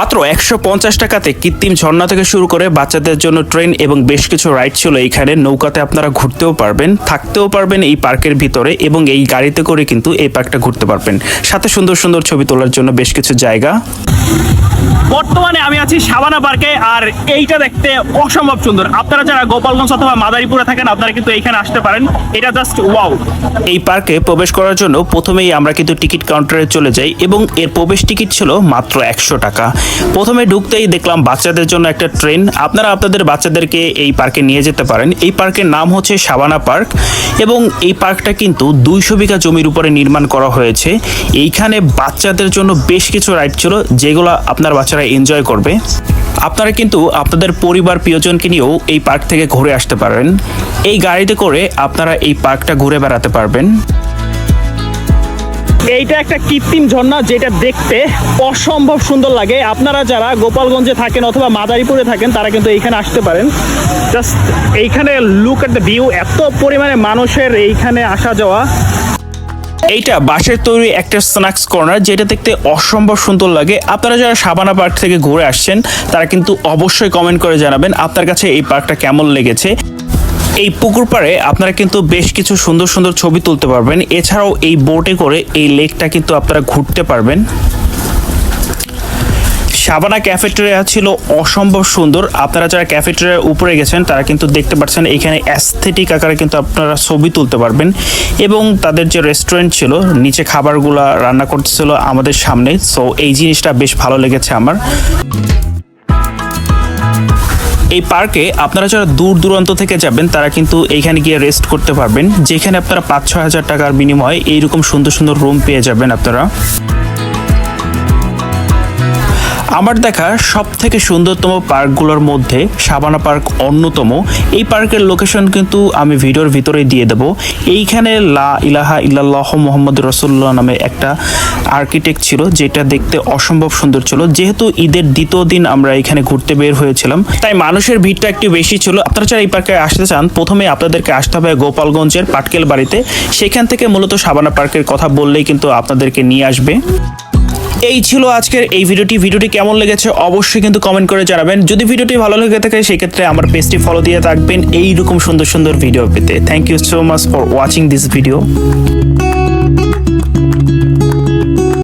মাত্র একশো পঞ্চাশ টাকাতে কৃত্রিম ঝর্ণা থেকে শুরু করে বাচ্চাদের জন্য ট্রেন এবং বেশ কিছু রাইড ছিল এইখানে। নৌকাতে আপনারা ঘুরতেও পারবেন থাকতেও পারবেন এই পার্কের ভিতরে এবং এই গাড়িতে করে কিন্তু এই পার্কটা ঘুরতে পারবেন। সাথে সুন্দর সুন্দর ছবি তোলার জন্য বেশ কিছু জায়গা। বর্তমানে আমি আছি সাবানা পার্কে আর এইটা দেখতে অসম্ভব সুন্দর। আপনারা যারা গোপালগঞ্জ অথবা মাদারীপুরে থাকেন আপনারা কিন্তু এইখানে আসতে পারেন। এটা জাস্ট ওয়াও এই পার্কে প্রবেশ করার জন্য প্রথমেই আমরা কিন্তু টিকিট কাউন্টারে চলে যাই এবং এর প্রবেশ টিকিট ছিল মাত্র একশো টাকা। প্রথমে ঢুকতেই দেখলাম বাচ্চাদের জন্য একটা ট্রেন। আপনারা আপনাদের বাচ্চাদেরকে এই পার্কে নিয়ে যেতে পারেন। এই পার্কের নাম হচ্ছে সাবানা পার্ক এবং এই পার্কটা কিন্তু দুইশো বিঘা জমির উপরে নির্মাণ করা হয়েছে। এইখানে বাচ্চাদের জন্য বেশ কিছু রাইড ছিল যেগুলো আপনার বাচ্চারা এনজয় করবে। আপনারা কিন্তু আপনাদের পরিবার প্রিয়জনকে নিয়েও এই পার্ক থেকে ঘুরে আসতে পারেন। এই গাড়িতে করে আপনারা এই পার্কটা ঘুরে বেড়াতে পারবেন। এইটা একটা কৃত্রিম ঝর্ণা যেটা দেখতে অসম্ভব সুন্দর লাগে। আপনারা যারা গোপালগঞ্জে থাকেন অথবা মাদারীপুরে থাকেন, তারা কিন্তু এইখানে আসতে পারেন। জাস্ট এইখানে লুক এট দ্য ভিউ এত পরিমাণে মানুষের এইখানে আসা যাওয়া। এইটা বাঁশের তৈরি একটা স্ন্যাক্স কর্নার যেটা দেখতে অসম্ভব সুন্দর লাগে। আপনারা যারা সাবানা পার্ক থেকে ঘুরে আসছেন, তারা কিন্তু অবশ্যই কমেন্ট করে জানাবেন আপনার কাছে এই পার্কটা কেমন লেগেছে। এই পুকুর পাড়ে আপনারা কিন্তু বেশ কিছু সুন্দর সুন্দর ছবি তুলতে পারবেন। এছাড়াও এই বোটে করে এই লেকটা কিন্তু আপনারা ঘুরতে পারবেন। সাবানা ক্যাফেটেরিয়া ছিল অসম্ভব সুন্দর। আপনারা যারা ক্যাফেটেরিয়ার উপরে গেছেন, তারা কিন্তু দেখতে পাচ্ছেন এখানে অ্যাস্থেটিক আকারে কিন্তু আপনারা ছবি তুলতে পারবেন। এবং তাদের যে রেস্টুরেন্ট ছিল, নিচে খাবারগুলো রান্না করতেছিল আমাদের সামনে। সো এই জিনিসটা বেশ ভালো লেগেছে আমার। এই পার্কে আপনারা যারা দূর দূরান্ত থেকে যাবেন, তারা কিন্তু এইখানে গিয়ে রেস্ট করতে পারবেন। যেখানে আপনারা পাঁচ ছয় হাজার টাকার বিনিময়ে এইরকম সুন্দর সুন্দর রুম পেয়ে যাবেন আপনারা। আমার দেখা সব থেকে সুন্দরতম পার্কগুলোর মধ্যে সাবানা পার্ক অন্যতম। এই পার্কের লোকেশন কিন্তু আমি ভিডিওর ভিতরে দিয়ে দেব। এইখানে লা ইলাহা ইল্লাহ মোহাম্মদ রসুল্লাহ নামে একটা আর্কিটেক্ট ছিল, যেটা দেখতে অসম্ভব সুন্দর ছিল। যেহেতু ঈদের দ্বিতীয় দিন আমরা এখানে ঘুরতে বের হয়েছিলাম, তাই মানুষের ভিড়টা একটু বেশি ছিল। আপনারা যারা এই পার্কে আসতে চান, প্রথমে আপনাদেরকে আসতে হবে গোপালগঞ্জের পাটকেল বাড়িতে। সেখান থেকে মূলত সাবানা পার্কের কথা বললেই কিন্তু আপনাদেরকে নিয়ে আসবে। এই ছিল আজকের এই ভিডিওটি। ভিডিওটি কেমন লেগেছে অবশ্যই কিন্তু কমেন্ট করে জানাবেন। যদি ভিডিওটি ভালো লেগে থাকে, সেক্ষেত্রে আমার পেজটি ফলো দিয়ে থাকবেন। এইরকম সুন্দর সুন্দর ভিডিও পেতে। Thank you so much for watching this video